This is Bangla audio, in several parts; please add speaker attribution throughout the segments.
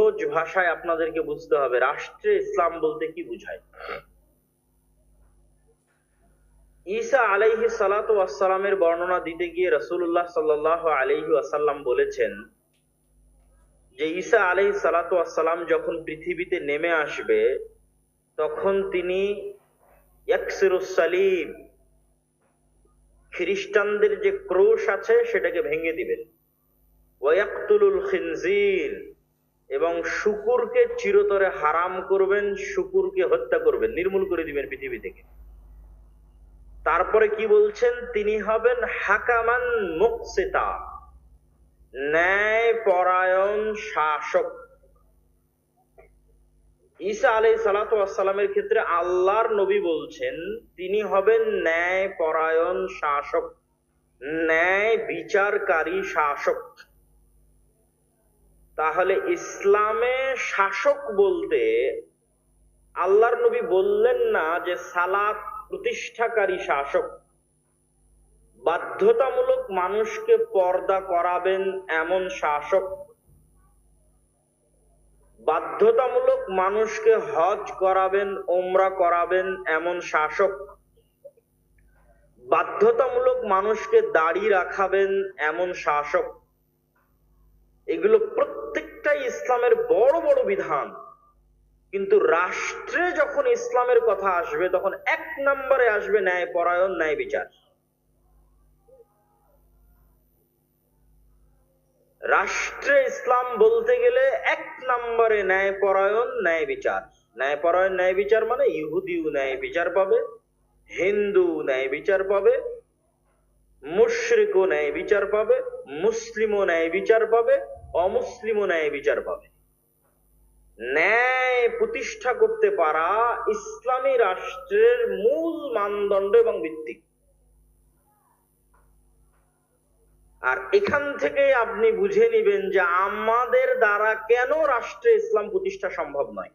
Speaker 1: সহজ ভাষায় আপনাদেরকে বুঝতে হবে। রাষ্ট্রে ইসলাম বলতে কি বুঝায়? ঈসা আলাইহি সালাতু ওয়াসসালামের বর্ণনা দিতে গিয়ে রাসূলুল্লাহ সাল্লাল্লাহু আলাইহি ওয়াসাল্লাম বলেছেন যে, ঈসা আলাইহি সালাতু ওয়াসসালাম যখন পৃথিবীতে নেমে আসবে, তখন তিনি সালিব খ্রিস্টানদের যে ক্রোশ আছে সেটাকে ভেঙে দিবেন। ওয়াক্তুলুল খিনজির এবং শুকুরকে চিরতরে হারাম করবেন, শুকুরকে হত্যা করবেন, নির্মূল করে দিবেন পৃথিবী থেকে। তারপরে কি বলছেন? তিনি হবেন হাকামান মুকসিতা ন্যায় পরায়ণ শাসক। ঈসা আলাই সালাতামের ক্ষেত্রে আল্লাহর নবী বলছেন, তিনি হবেন ন্যায় পরায়ণ শাসক, ন্যায় বিচারকারী শাসক। তাহলে ইসলামে শাসক বলতে আল্লাহর নবী বললেন না যে সালাত প্রতিষ্ঠাকারী শাসক। বাধ্যতামূলক মানুষকে পর্দা করাবেন এমন শাসক। বাধ্যতামূলক মানুষকে হজ করাবেন ওমরা করাবেন এমন শাসক। বাধ্যতামূলক মানুষকে দাড়ি রাখাবেন এমন শাসক। এগুলো প্রত্যেকটাই ইসলামের বড় বড় বিধান। কিন্তু রাষ্ট্রে যখন ইসলামের কথা আসবে, তখন এক নম্বরে আসবে ন্যায় পরায়ণ, ন্যায় বিচার। রাষ্ট্রে ইসলাম বলতে গেলে এক নম্বরে ন্যায় পরায়ণ, ন্যায় বিচার। ন্যায় পরায়ণ, ন্যায় বিচার মানে ইহুদিও ন্যায় বিচার পাবে হিন্দু ন্যায় বিচার পাবে, মুশ্রিকও ন্যায় বিচার পাবে, মুসলিমও ন্যায় বিচার পাবে অমুসলিমও ন্যায় বিচার পাবে। ন্যায় প্রতিষ্ঠা করতে পারা ইসলামী রাষ্ট্রের মূল মানদণ্ড এবং ভিত্তিক আর এখান থেকে আপনি বুঝে নিবেন যে আমাদের দ্বারা কেন রাষ্ট্রে ইসলাম প্রতিষ্ঠা সম্ভব নয়।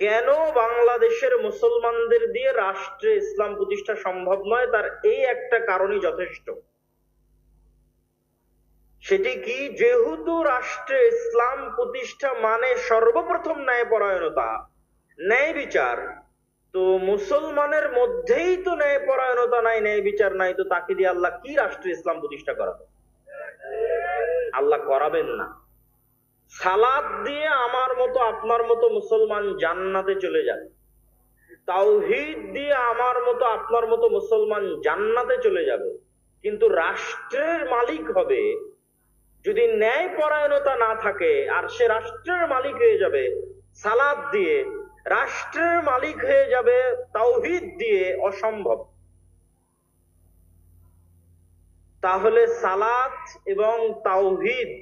Speaker 1: কেন বাংলাদেশের মুসলমানদের দিয়ে রাষ্ট্রে ইসলাম প্রতিষ্ঠা সম্ভব নয়, তার এই একটা কারণই যথেষ্ট। সেটি কি যেহেতু রাষ্ট্রে ইসলাম প্রতিষ্ঠা মানে সর্বপ্রথম ন্যায় পরায়ণতা ন্যায় বিচার তো মুসলমানের মধ্যেই তো ন্যায় পরায়ণতা নাই ন্যায় বিচার নাই, তো তাকে দিয়ে আল্লাহ কি রাষ্ট্রে ইসলাম প্রতিষ্ঠা করাবে? আল্লাহ করাবেন না। সালাদ দিয়ে আমার মতো, আপনার মতো মুসলমান জান্নাতে চলে যাবে তাওহিদ দিয়ে আমার মতো, আপনার মতো মুসলমান জান্নাতে চলে যাবে। কিন্তু রাষ্ট্রের মালিক হবে যদি ন্যায় পরায়ণতা না থাকে আর সে রাষ্ট্রের মালিক হয়ে যাবে, সালাদ দিয়ে, রাষ্ট্রের মালিক হয়ে যাবে, তাওহিদ দিয়ে অসম্ভব। তাহলে সালাত এবং তাওহিদ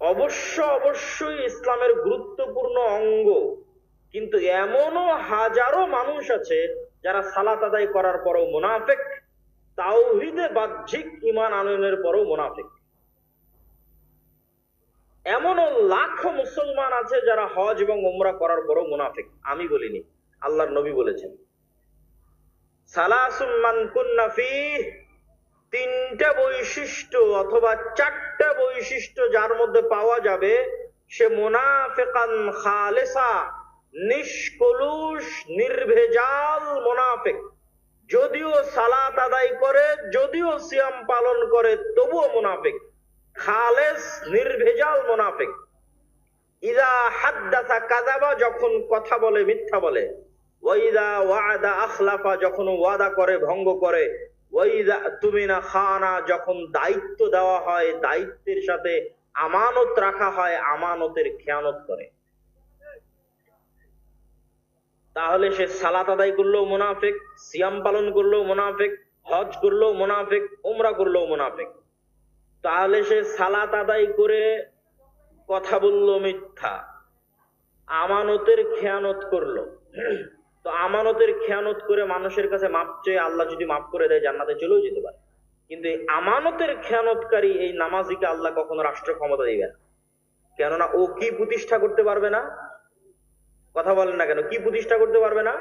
Speaker 1: অবশ্য অবশ্যই ইসলামের গুরুত্বপূর্ণ অঙ্গ, কিন্তু এমনও হাজারো মানুষ আছে যারা সালাত আদায় করার পরও মোনাফেক, তাওহিদে বাহ্যিক ইমান আনয়নের পরও মুনাফেক। এমনও লাখ মুসলমান আছে যারা হজ এবং উমরা করার পরও মুনাফেক। আমি বলিনি, আল্লাহর নবী বলেছেন। সালাসুম্মান কুন্নাফি তিনটা বৈশিষ্ট্য অথবা চারটা বৈশিষ্ট্য যার মধ্যে পাওয়া যাবে, সে মোনাফেকান খালেসা, নিষ্কলুষ, নির্ভেজাল মোনাফেক। যদিও সালাত আদায় করে, যদিও সিয়াম পালন করে, তবুও মুনাফেক। খালেস, নির্ভেজাল মোনাফেক। ইদা হাদ্দাসা কাজাবা যখন কথা বলে, মিথ্যা বলে। ওয়াইদা ওয়াদা আখলাফা, যখন ওয়াদা করে, ভঙ্গ করে। ওয়াইদা খানা, যখন দায়িত্ব দেওয়া হয়, দায়িত্বের সাথে আমানত রাখা হয়, আমানতের খেয়ানত করে। তাহলে সে সালাত আদায় করলেও মুনাফেক, সিয়াম পালন করলেও মুনাফেক, হজ করলেও মুনাফেক, উমরা করলেও মুনাফেক। তাহলে সে সালাত আদায় করে কথা বলল মিথ্যা। আমানতের খেয়ানত করল। তো আমানতের খেয়ানত করে মানুষের কাছে মাপ চেয়ে আল্লাহ যদি মাফ করে দেয়, জান্নাতে চলেও যেতে পারে। কিন্তু আমানতের খেয়ানতকারী এই নামাজিকে আল্লাহ কখনো রাষ্ট্র ক্ষমতা দিবে না। কেননা ও কি প্রতিষ্ঠা করতে পারবে না? কথা বলেন না কেন, কি প্রতিষ্ঠা করতে পারবে না?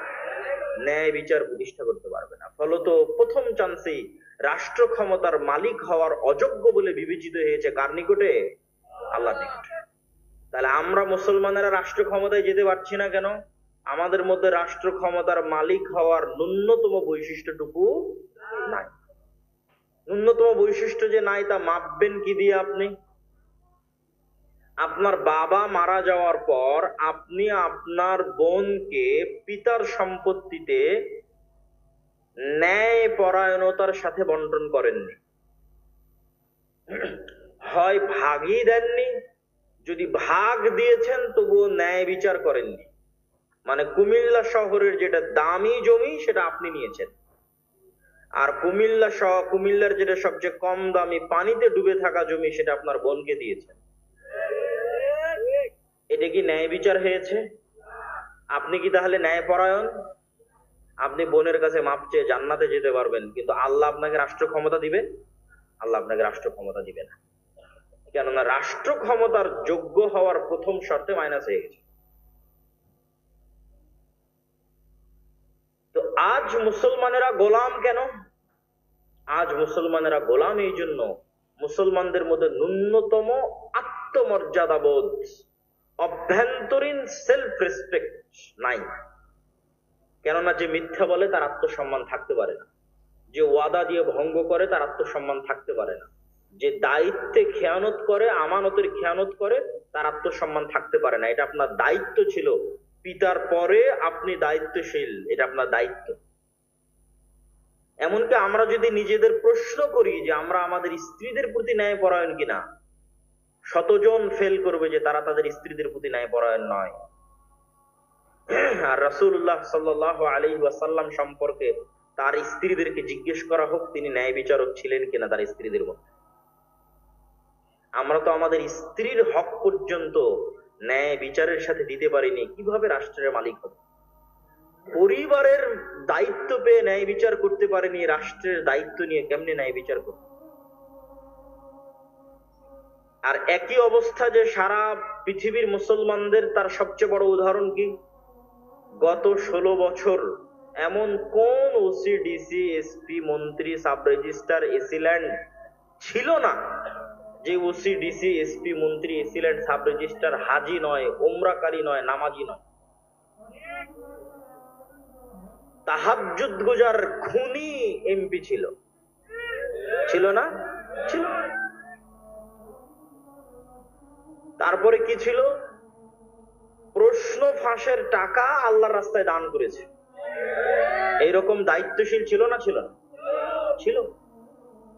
Speaker 1: ন্যায় বিচার প্রতিষ্ঠা করতে পারবে না। ফলত প্রথম চান্সেই রাষ্ট্র ক্ষমতার মালিক হওয়ার অযোগ্য বলে বিবেচিত হয়েছে কার নিকটে? আল্লাহ তাহলে আমরা মুসলমানেরা রাষ্ট্র ক্ষমতায় যেতে পারছি না কেন? আমাদের মধ্যে রাষ্ট্র ক্ষমতার মালিক হওয়ার ন্যূনতম বৈশিষ্ট্যটুকু নাই। ন্যূনতম বৈশিষ্ট্য যে নাই তা মাপবেন কি দিয়ে আপনি? আপনার বাবা মারা যাওয়ার পর আপনি আপনার বোনকে পিতার সম্পত্তিতে ন্যায় পরায়ণতার সাথে বন্টন করেননি। হয় ভাগই দেননি, যদি ভাগ দিয়েছেন তবুও ন্যায় বিচার করেননি। মানে কুমিল্লা শহরের যেটা দামি জমি, সেটা আপনি নিয়েছেন। আর কুমিল্লা সহ কুমিল্লার যেটা সবচেয়ে কম দামি পানিতে ডুবে থাকা জমি, সেটা আপনার বোনকে দিয়েছেন। এটা কি ন্যায় বিচার হয়েছে? আপনি কি তাহলে ন্যায় পরায়ণ? আপনি বোনের কাছে মাপ চেয়ে জান্নাতে যেতে পারবেন, কিন্তু আল্লাহ আপনাকে রাষ্ট্র ক্ষমতা দিবে? আল্লাহ আপনাকে রাষ্ট্র ক্ষমতা দিবে না। কেননা রাষ্ট্র ক্ষমতার যোগ্য হওয়ার প্রথম শর্তে মাইনাস হয়ে গেছে। তো আজ মুসলমানেরা গোলাম কেন? আজ মুসলমানেরা গোলাম এই জন্য মুসলমানদের মধ্যে ন্যূনতম আত্মমর্যাদা বোধ অভ্যন্তরীণ সেলফ রেসপেক্ট নাই। কেননা যে মিথ্যা বলে তার আত্মসম্মান থাকতে পারে না। যে ওয়াদা দিয়ে ভঙ্গ করে তার আত্মসম্মান থাকতে পারে না। যে দায়িত্বে খেয়ানত করে, আমানতের খেয়ানত করে, তার আত্মসম্মান থাকতে পারে না। এটা আপনার দায়িত্ব ছিল। পিতার পরে আপনি দায়িত্বশীল, এটা আপনার দায়িত্ব। এমনকি আমরা যদি নিজেদের প্রশ্ন করি যে আমরা আমাদের স্ত্রীদের প্রতি ন্যায় পরায়ণ কিনা, শতজন ফেল করবে যে তারা তাদের স্ত্রীদের প্রতি ন্যায় পরায়ণ নয়। আর রাসূলুল্লাহ সাল্লাল্লাহু আলাইহি ওয়াসাল্লাম সম্পর্কে তার স্ত্রীদেরকে জিজ্ঞেস করা হোক, তিনি ন্যায় বিচারক ছিলেন কিনা তার স্ত্রীদের মধ্যে। আমরা তো আমাদের স্ত্রীর হক পর্যন্ত ন্যায় বিচারের সাথে দিতে পারিনি, কীভাবে রাষ্ট্রের মালিক হবে? পরিবারের দায়িত্ব পেয়ে ন্যায় বিচার করতে পারেনি, রাষ্ট্রের দায়িত্ব নিয়ে কেমনে ন্যায় বিচার করবে? আর একই অবস্থা যে সারা পৃথিবীর মুসলমানদের, তার সবচেয়ে বড় উদাহরণ কি? গত ষোলো বছর এমন কোন ওসি ডিসি এসপি মন্ত্রী সাব রেজিস্ট্রার এসিল্যান্ড ছিল না যে ওসি ডিসি এসপি মন্ত্রী এসিল্যান্ড সাব রেজিস্ট্রার হাজি নয় ওমরাকারী নয়, নামাজি নয়? তাহাজ্জুদ গুজার খুনি এমপি ছিল। ছিল না? ছিল। তারপরে কি ছিল? প্রশ্ন ফাঁসের টাকা আল্লাহর রাস্তায় দান করেছে। এইরকম দায়িত্বশীল ছিল না ছিল? না ছিল।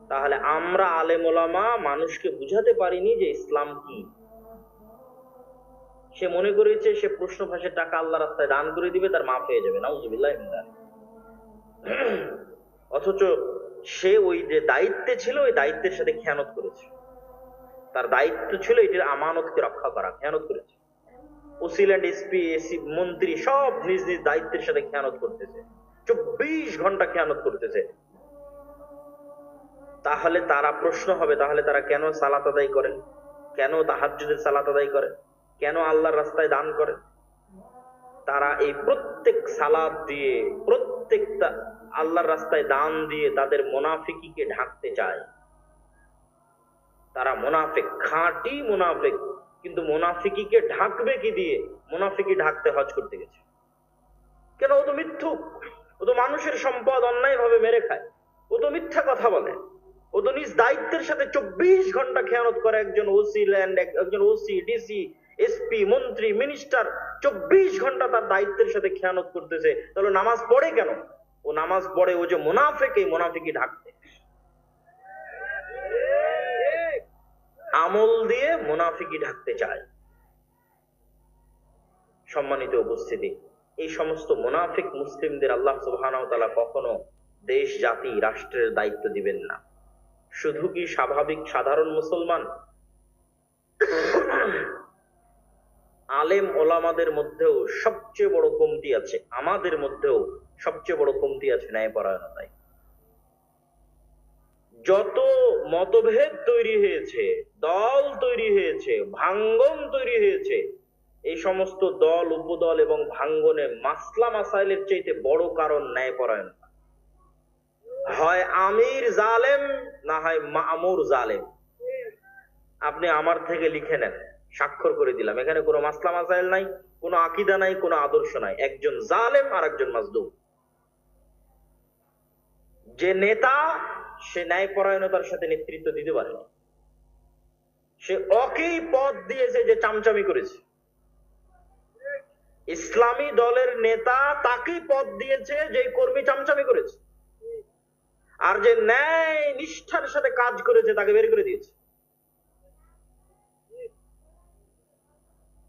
Speaker 1: তাহলে আমরা আলেম ওলামা মানুষকে বুঝাতে পারিনি যে ইসলাম কি। সে মনে করেছে সে প্রশ্ন ফাঁসের টাকা আল্লাহ রাস্তায় দান করে দিবে, তার মাফ হয়ে যাবে। নাউজুবিল্লাহ অথচ সে ওই যে দায়িত্বে ছিল, ওই দায়িত্বের সাথে খেয়ানত করেছে। তার দায়িত্ব ছিল এটির আমানতকে রক্ষা করা, খেয়ানত করেছে। ওসিল্যান্ড এসপি, এসি মন্ত্রী সব নিজ নিজ দায়িত্বের সাথে খেয়ানত করতেছে। চব্বিশ ঘণ্টা খেয়ানত করতেছে। তাহলে তারা প্রশ্ন হবে, তাহলে তারা কেন সালাত আদায় করেন? কেন তাহাজ্জুদের সালাত আদায় করে কেন আল্লাহর রাস্তায় দান করে তারা এই প্রত্যেক সালাদ দিয়ে, প্রত্যেকটা আল্লাহর রাস্তায় দান দিয়ে তাদের মোনাফিকিকে ঢাকতে চায়। তারা মোনাফেক, খাঁটি মোনাফেক। কিন্তু মোনাফিকিকে ঢাকবে কি দিয়ে? মোনাফিকি ঢাকতে হজ করতে গেছে। কেন? ও তো মিথ্যুক। ও তো মানুষের সম্পদ অন্যায় ভাবে মেরে খায়। ও তো মিথ্যা কথা বলে। ও তো নিজ দায়িত্বের সাথে চব্বিশ ঘণ্টা খেয়ানত করে একজন ওসি, ল্যান্ড, একজন ওসি, ডিসি, এসপি, মন্ত্রী, মিনিস্টার, চব্বিশ ঘণ্টা তার দায়িত্বের সাথে খেয়ানত করতেছে। তাহলে নামাজ পড়ে কেন? ও নামাজ পড়ে, ও যে মোনাফেক, এই মোনাফিকি ঢাকতে। আমল দিয়ে মোনাফিকি ঢাকতে চায়। সম্মানিত উপস্থিতি, এই সমস্ত মোনাফিক মুসলিমদের আল্লাহ সুবাহ কখনো দেশ, জাতি, রাষ্ট্রের দায়িত্ব দিবেন না। শুধু কি স্বাভাবিক সাধারণ মুসলমান? আলেম ওলামাদের মধ্যেও সবচেয়ে বড় কমতি আছে, আমাদের মধ্যেও সবচেয়ে বড় কমতি আছে ন্যায়পরায়ণতায়। যত মতভেদ তৈরি হয়েছে, দল তৈরি হয়েছে, ভাঙ্গন তৈরি হয়েছে, এই সমস্ত দল, উপদল এবং ভাঙ্গনে মাসলা মাসাইলের চাইতে বড় কারণ ন্যায় ন্যায়পরায়ণতা। হয় আমির জালেম না হয় মামুর জালেম। আপনি আমার থেকে লিখে নেন, স্বাক্ষর করে দিলাম। এখানে কোনো মাসলা মাসাইল নাই, কোনো আকিদা নাই, কোনো আদর্শ নাই। একজন জালেম আর একজন মাজদুম যে নেতা, সে ন্যায়পরায়ণতার সাথে নেতৃত্ব দিতে পারে না। সে অকেই পদ দিয়েছে যে চামচামি করেছে। ইসলামী দলের নেতা তাকেই পদ দিয়েছে যে কর্মী চামচামি করেছে। আর যে ন্যায় নিষ্ঠার সাথে কাজ করেছে, তাকে বের করে দিয়েছে।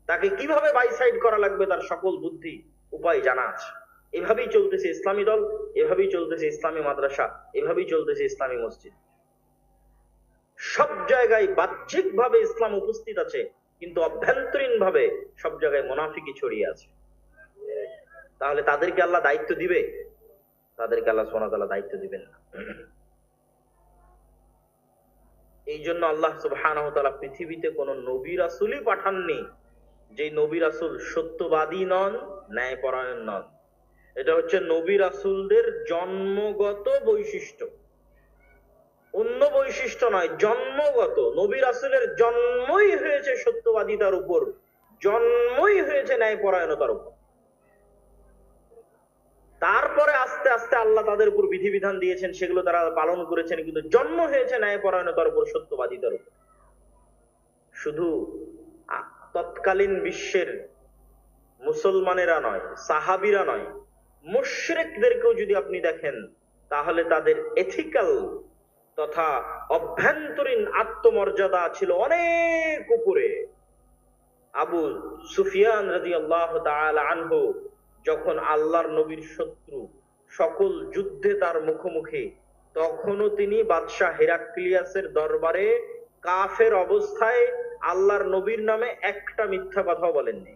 Speaker 1: তাকে কীভাবে বাইসাইড করা লাগবে, তার সকল বুদ্ধি, উপায় জানা আছে। এভাবেই চলতেছে ইসলামী দল, এভাবেই চলতেছে ইসলামী মাদ্রাসা, এভাবেই চলতেছে ইসলামী মসজিদ। সব জায়গায় বাহ্যিক ভাবে ইসলাম উপস্থিত আছে, কিন্তু অভ্যন্তরীণ ভাবে সব জায়গায় মোনাফিকি ছড়িয়ে আছে। তাহলে তাদেরকে আল্লাহ দায়িত্ব দিবে? তাদেরকে আল্লাহ সোনাতালা দায়িত্ব দিবেন না। এই জন্য আল্লাহ ওয়া পৃথিবীতে কোন নবী রাসূলই পাঠাননি যে নবী রাসূল সত্যবাদী নন, ন্যায়পরায়ণ নন। এটা হচ্ছে নবী রাসূলদের জন্মগত বৈশিষ্ট্য। অন্য বৈশিষ্ট্য নয়, জন্মগত। নবী রাসূলের জন্মই হয়েছে সত্যবাদিতার উপর, জন্মই হয়েছে ন্যায়পরায়ণতার উপর। তারপরে আস্তে আস্তে আল্লাহ তাদের উপর বিধিবিধান দিয়েছেন, সেগুলো তারা পালন করেছেন, কিন্তু জন্ম হয়েছে ন্যায়পরায়ণতার উপর, সত্যবাদিতার উপর। শুধু তৎকালীন বিশ্বের মুসলমানেরা নয়, সাহাবিরা নয় মুশরিকদেরকেও যদি আপনি দেখেন, তাহলে তাদের এথিক্যাল তথা অভ্যন্তরীণ আত্মমর্যাদা ছিল অনেক উপরে। আবু সুফিয়ান রাজি আল্লাহ আনহু যখন আল্লাহর নবীর শত্রু সকল যুদ্ধে তার মুখোমুখি, তখনও তিনি বাদশাহ হেরাক্লিয়াসের দরবারে কাফের অবস্থায় আল্লাহর নবীর নামে একটা মিথ্যা কথাও বলেননি।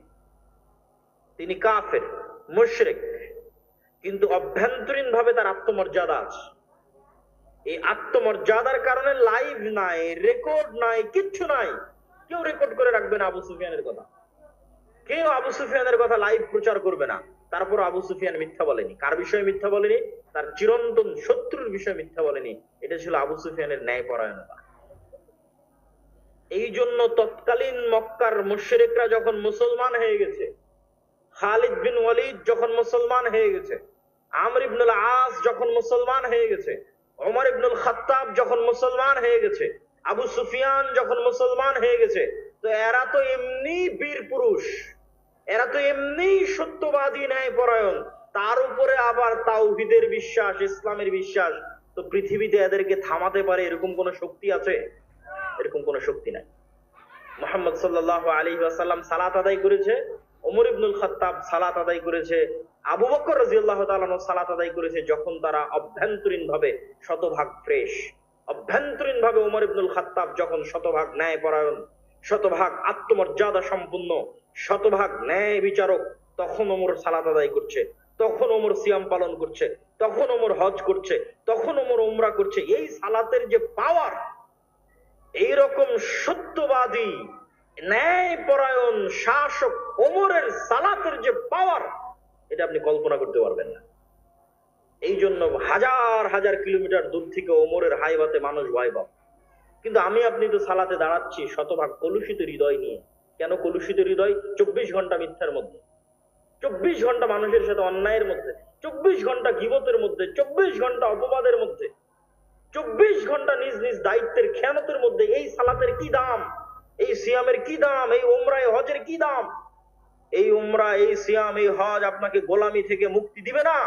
Speaker 1: তিনি কাফের, মুশরিক। কিন্তু অভ্যন্তরীণ ভাবে তার আত্মমর্যাদা আছে। এই আত্মমর্যাদার কারণে লাইভ নাই রেকর্ড নাই, কিচ্ছু নাই। কেউ রেকর্ড করে রাখবে না আবু সুফিয়ানের কথা। কেউ আবু সুফিয়ানের কথা লাইভ প্রচার করবে না। তারপর আবু সুফিয়ান মিথ্যা বলেনি। কার বিষয়ে মিথ্যা বলেনি? তার চিরন্তন শত্রুর বিষয়ে মিথ্যা বলেনি। এটা ছিল আবু সুফিয়ানের ন্যায় পরায়ণতা এই জন্য তৎকালীন মক্কার মুশরিকরা যখন মুসলমান হয়ে গেছে, খালিদ বিন ওয়ালিদ যখন মুসলমান হয়ে গেছে আমর ইবনুল আস যখন মুসলমান হয়ে গেছে, ওমর ইবনুল খাত্তাব যখন মুসলমান হয়ে গেছে, আবু সুফিয়ান যখন মুসলমান হয়ে গেছে, তো এরা তো এমনি বীর পুরুষ, এরা তো এমনি সত্যবাদী ন্যায় পরায়ণ তার উপরে আবার তাওহিদের বিশ্বাস, ইসলামের বিশ্বাস, তো পৃথিবীতে এদেরকে থামাতে পারে এরকম কোন শক্তি আছে? এরকম কোন শক্তি নাই। মোহাম্মদ সাল্লাহ আলী আসাল্লাম সালাত আদায় করেছে ওমর ইবনুল খাত্তাব সালাত আদায় করেছে। আবু বকর রাজিউল্লাহ তাআলা সালাত আদায় করেছে যখন তারা অভ্যন্তরীণ ভাবে শতভাগ ফ্রেশ। অভ্যন্তরীণ ভাবে ওমর ইবনুল খাত্তাব যখন শতভাগ ন্যায় পরায়ণ শতভাগ আত্মমর্যাদা সম্পূর্ণ শতভাগ ন্যায় বিচারক, তখন ওমর সালাত আদায় করছে, তখন ওমর সিয়াম পালন করছে, তখন ওমর হজ করছে, তখন ওমর উমরা করছে। এই সালাতের যে পাওয়ার এইরকম সত্যবাদী ন্যায় পরায়ণ শাসক ওমরের সালাতের যে পাওয়ার এটা আপনি কল্পনা করতে পারবেন না। এই জন্য হাজার হাজার কিলোমিটার দূর থেকে ওমরের হাইবাতে মানুষ ভয় পাব কিন্তু আমি আপনি তো সালাতে দাঁড়াচ্ছি, শতভাগ কলুষিত হৃদয় নিয়ে। কেন কলুষিত হৃদয়? চব্বিশ ঘণ্টা মিথ্যার মধ্যে। চব্বিশ ঘণ্টা মানুষের সাথে অন্যায়ের মধ্যে। চব্বিশ ঘণ্টা গিবতের মধ্যে। চব্বিশ ঘণ্টা অপবাদের মধ্যে। চব্বিশ ঘণ্টা নিজ নিজ দায়িত্বের খেয়ানতের মধ্যে এই সালাতের কি দাম? এই সিয়ামের কি দাম? এই ওমরায় হজের কি দাম? এই উমরা, এই সিয়াম, এই হজ আপনাকে গোলামি থেকে মুক্তি দিবে না।